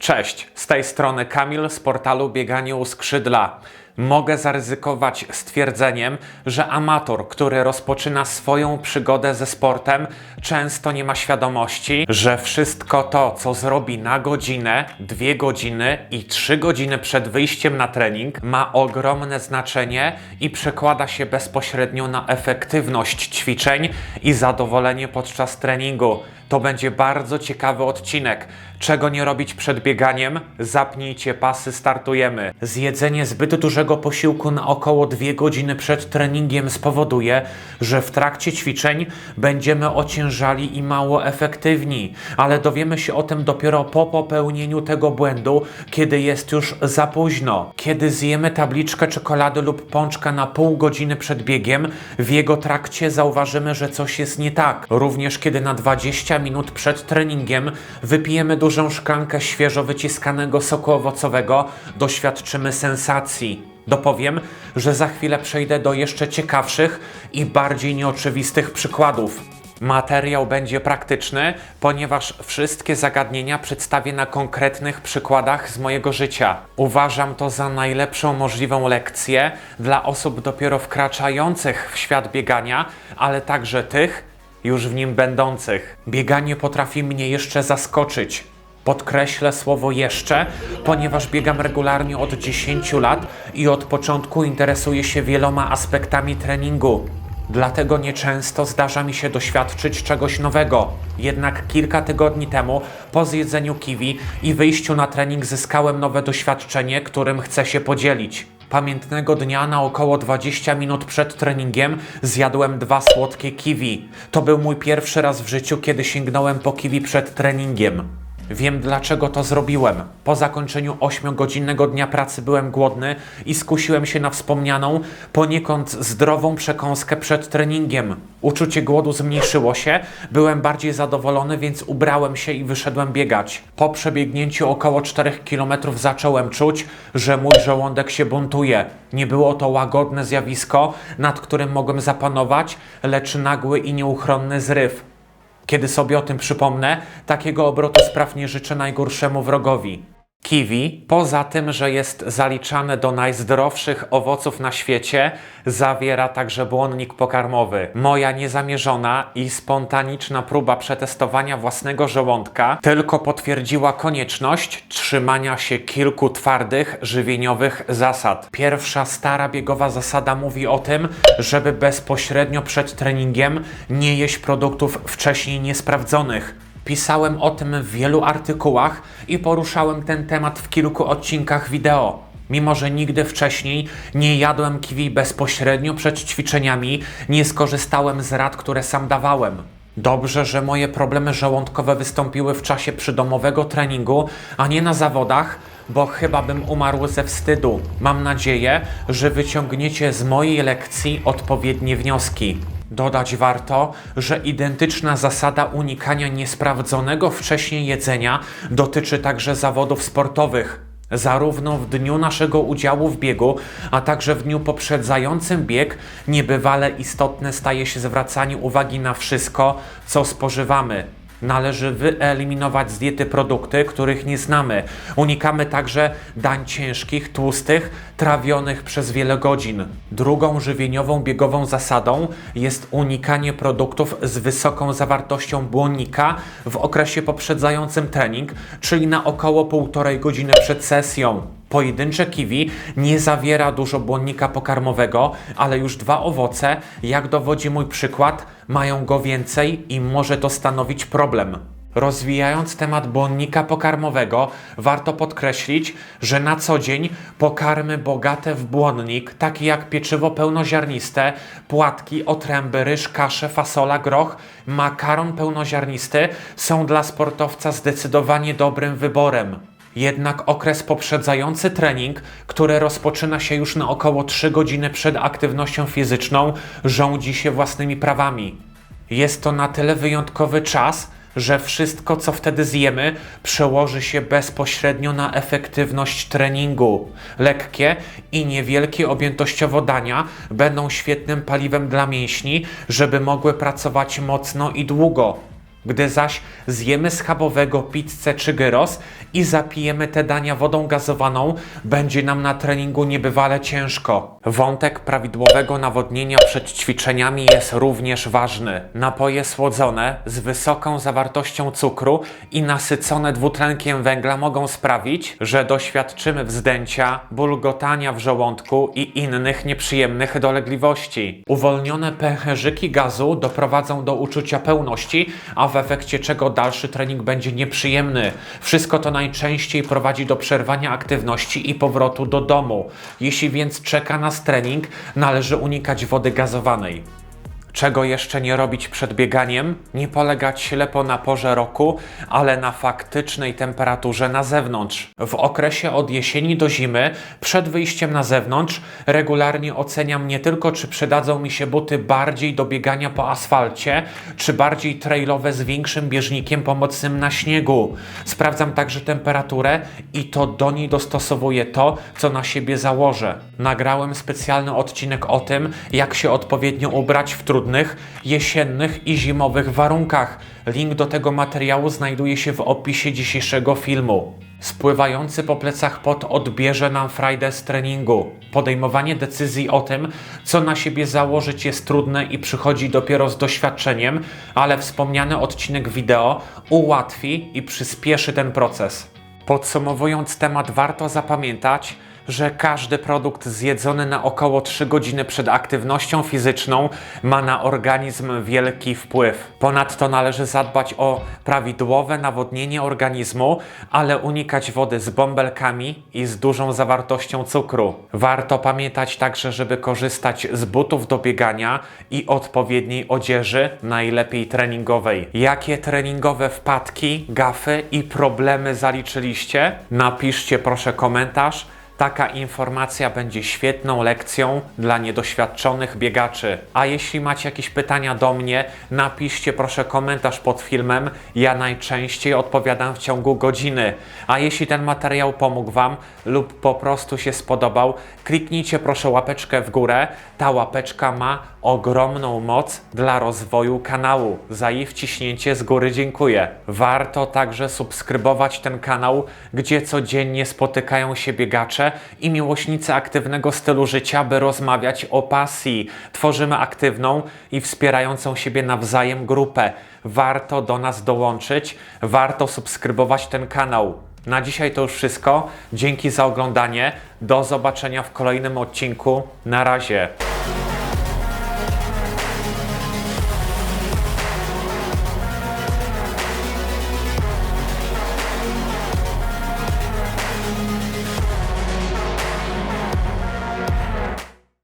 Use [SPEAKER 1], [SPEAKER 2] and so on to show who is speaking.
[SPEAKER 1] cześć, z tej strony Kamil z portalu Bieganie u Skrzydla. Mogę zaryzykować stwierdzeniem, że amator, który rozpoczyna swoją przygodę ze sportem, często nie ma świadomości, że wszystko to, co zrobi na godzinę, dwie godziny i trzy godziny przed wyjściem na trening, ma ogromne znaczenie i przekłada się bezpośrednio na efektywność ćwiczeń i zadowolenie podczas treningu. To będzie bardzo ciekawy odcinek. Czego nie robić przed bieganiem? Zapnijcie pasy, startujemy. Zjedzenie zbyt dużego posiłku na około 2 godziny przed treningiem spowoduje, że w trakcie ćwiczeń będziemy ociężali i mało efektywni, ale dowiemy się o tym dopiero po popełnieniu tego błędu, kiedy jest już za późno. Kiedy zjemy tabliczkę czekolady lub pączka na pół godziny przed biegiem, w jego trakcie zauważymy, że coś jest nie tak. Również kiedy na 20 minut przed treningiem wypijemy dużą szklankę świeżo wyciskanego soku owocowego, doświadczymy sensacji. Dopowiem, że za chwilę przejdę do jeszcze ciekawszych i bardziej nieoczywistych przykładów. Materiał będzie praktyczny, ponieważ wszystkie zagadnienia przedstawię na konkretnych przykładach z mojego życia. Uważam to za najlepszą możliwą lekcję dla osób dopiero wkraczających w świat biegania, ale także tych już w nim będących. Bieganie potrafi mnie jeszcze zaskoczyć. Podkreślę słowo jeszcze, ponieważ biegam regularnie od 10 lat i od początku interesuję się wieloma aspektami treningu. Dlatego nieczęsto zdarza mi się doświadczyć czegoś nowego. Jednak kilka tygodni temu, po zjedzeniu kiwi i wyjściu na trening, zyskałem nowe doświadczenie, którym chcę się podzielić. Pamiętnego dnia na około 20 minut przed treningiem zjadłem dwa słodkie kiwi. To był mój pierwszy raz w życiu, kiedy sięgnąłem po kiwi przed treningiem. Wiem dlaczego to zrobiłem. Po zakończeniu 8-godzinnego dnia pracy byłem głodny i skusiłem się na wspomnianą, poniekąd zdrową przekąskę przed treningiem. Uczucie głodu zmniejszyło się, byłem bardziej zadowolony, więc ubrałem się i wyszedłem biegać. Po przebiegnięciu około 4 km zacząłem czuć, że mój żołądek się buntuje. Nie było to łagodne zjawisko, nad którym mogłem zapanować, lecz nagły i nieuchronny zryw. Kiedy sobie o tym przypomnę, takiego obrotu spraw nie życzę najgorszemu wrogowi. Kiwi, poza tym, że jest zaliczane do najzdrowszych owoców na świecie, zawiera także błonnik pokarmowy. Moja niezamierzona i spontaniczna próba przetestowania własnego żołądka tylko potwierdziła konieczność trzymania się kilku twardych, żywieniowych zasad. Pierwsza stara biegowa zasada mówi o tym, żeby bezpośrednio przed treningiem nie jeść produktów wcześniej niesprawdzonych. Pisałem o tym w wielu artykułach i poruszałem ten temat w kilku odcinkach wideo. Mimo, że nigdy wcześniej nie jadłem kiwi bezpośrednio przed ćwiczeniami, nie skorzystałem z rad, które sam dawałem. Dobrze, że moje problemy żołądkowe wystąpiły w czasie przydomowego treningu, a nie na zawodach, bo chyba bym umarł ze wstydu. Mam nadzieję, że wyciągniecie z mojej lekcji odpowiednie wnioski. Dodać warto, że identyczna zasada unikania niesprawdzonego wcześniej jedzenia dotyczy także zawodów sportowych. Zarówno w dniu naszego udziału w biegu, a także w dniu poprzedzającym bieg, niebywale istotne staje się zwracanie uwagi na wszystko, co spożywamy. Należy wyeliminować z diety produkty, których nie znamy. Unikamy także dań ciężkich, tłustych, trawionych przez wiele godzin. Drugą żywieniową biegową zasadą jest unikanie produktów z wysoką zawartością błonnika w okresie poprzedzającym trening, czyli na około półtorej godziny przed sesją. Pojedyncze kiwi nie zawiera dużo błonnika pokarmowego, ale już dwa owoce, jak dowodzi mój przykład, mają go więcej i może to stanowić problem. Rozwijając temat błonnika pokarmowego, warto podkreślić, że na co dzień pokarmy bogate w błonnik, takie jak pieczywo pełnoziarniste, płatki, otręby, ryż, kasze, fasola, groch, makaron pełnoziarnisty, są dla sportowca zdecydowanie dobrym wyborem. Jednak okres poprzedzający trening, który rozpoczyna się już na około 3 godziny przed aktywnością fizyczną, rządzi się własnymi prawami. Jest to na tyle wyjątkowy czas, że wszystko, co wtedy zjemy, przełoży się bezpośrednio na efektywność treningu. Lekkie i niewielkie objętościowo dania będą świetnym paliwem dla mięśni, żeby mogły pracować mocno i długo. Gdy zaś zjemy schabowego pizzę czy gyros i zapijemy te dania wodą gazowaną, będzie nam na treningu niebywale ciężko. Wątek prawidłowego nawodnienia przed ćwiczeniami jest również ważny. Napoje słodzone z wysoką zawartością cukru i nasycone dwutlenkiem węgla mogą sprawić, że doświadczymy wzdęcia, bulgotania w żołądku i innych nieprzyjemnych dolegliwości. Uwolnione pęcherzyki gazu doprowadzą do uczucia pełności, a w efekcie czego dalszy trening będzie nieprzyjemny. Wszystko to najczęściej prowadzi do przerwania aktywności i powrotu do domu. Jeśli więc czeka nas trening, należy unikać wody gazowanej. Czego jeszcze nie robić przed bieganiem? Nie polegać ślepo na porze roku, ale na faktycznej temperaturze na zewnątrz. W okresie od jesieni do zimy, przed wyjściem na zewnątrz, regularnie oceniam nie tylko, czy przydadzą mi się buty bardziej do biegania po asfalcie, czy bardziej trailowe z większym bieżnikiem pomocnym na śniegu. Sprawdzam także temperaturę i to do niej dostosowuję to, co na siebie założę. Nagrałem specjalny odcinek o tym, jak się odpowiednio ubrać w trudnych, jesiennych i zimowych warunkach. Link do tego materiału znajduje się w opisie dzisiejszego filmu. Spływający po plecach pot odbierze nam frajdę z treningu. Podejmowanie decyzji o tym, co na siebie założyć jest trudne i przychodzi dopiero z doświadczeniem, ale wspomniany odcinek wideo ułatwi i przyspieszy ten proces. Podsumowując temat, warto zapamiętać, że każdy produkt zjedzony na około 3 godziny przed aktywnością fizyczną ma na organizm wielki wpływ. Ponadto należy zadbać o prawidłowe nawodnienie organizmu, ale unikać wody z bąbelkami i z dużą zawartością cukru. Warto pamiętać także, żeby korzystać z butów do biegania i odpowiedniej odzieży, najlepiej treningowej. Jakie treningowe wpadki, gafy i problemy zaliczyliście? Napiszcie proszę komentarz. Taka informacja będzie świetną lekcją dla niedoświadczonych biegaczy. A jeśli macie jakieś pytania do mnie, napiszcie proszę komentarz pod filmem. Ja najczęściej odpowiadam w ciągu godziny. A jeśli ten materiał pomógł Wam lub po prostu się spodobał, kliknijcie proszę łapeczkę w górę. Ta łapeczka ma ogromną moc dla rozwoju kanału. Za jej wciśnięcie z góry dziękuję. Warto także subskrybować ten kanał, gdzie codziennie spotykają się biegacze i miłośnicy aktywnego stylu życia, by rozmawiać o pasji. Tworzymy aktywną i wspierającą siebie nawzajem grupę. Warto do nas dołączyć, warto subskrybować ten kanał. Na dzisiaj to już wszystko. Dzięki za oglądanie. Do zobaczenia w kolejnym odcinku. Na razie.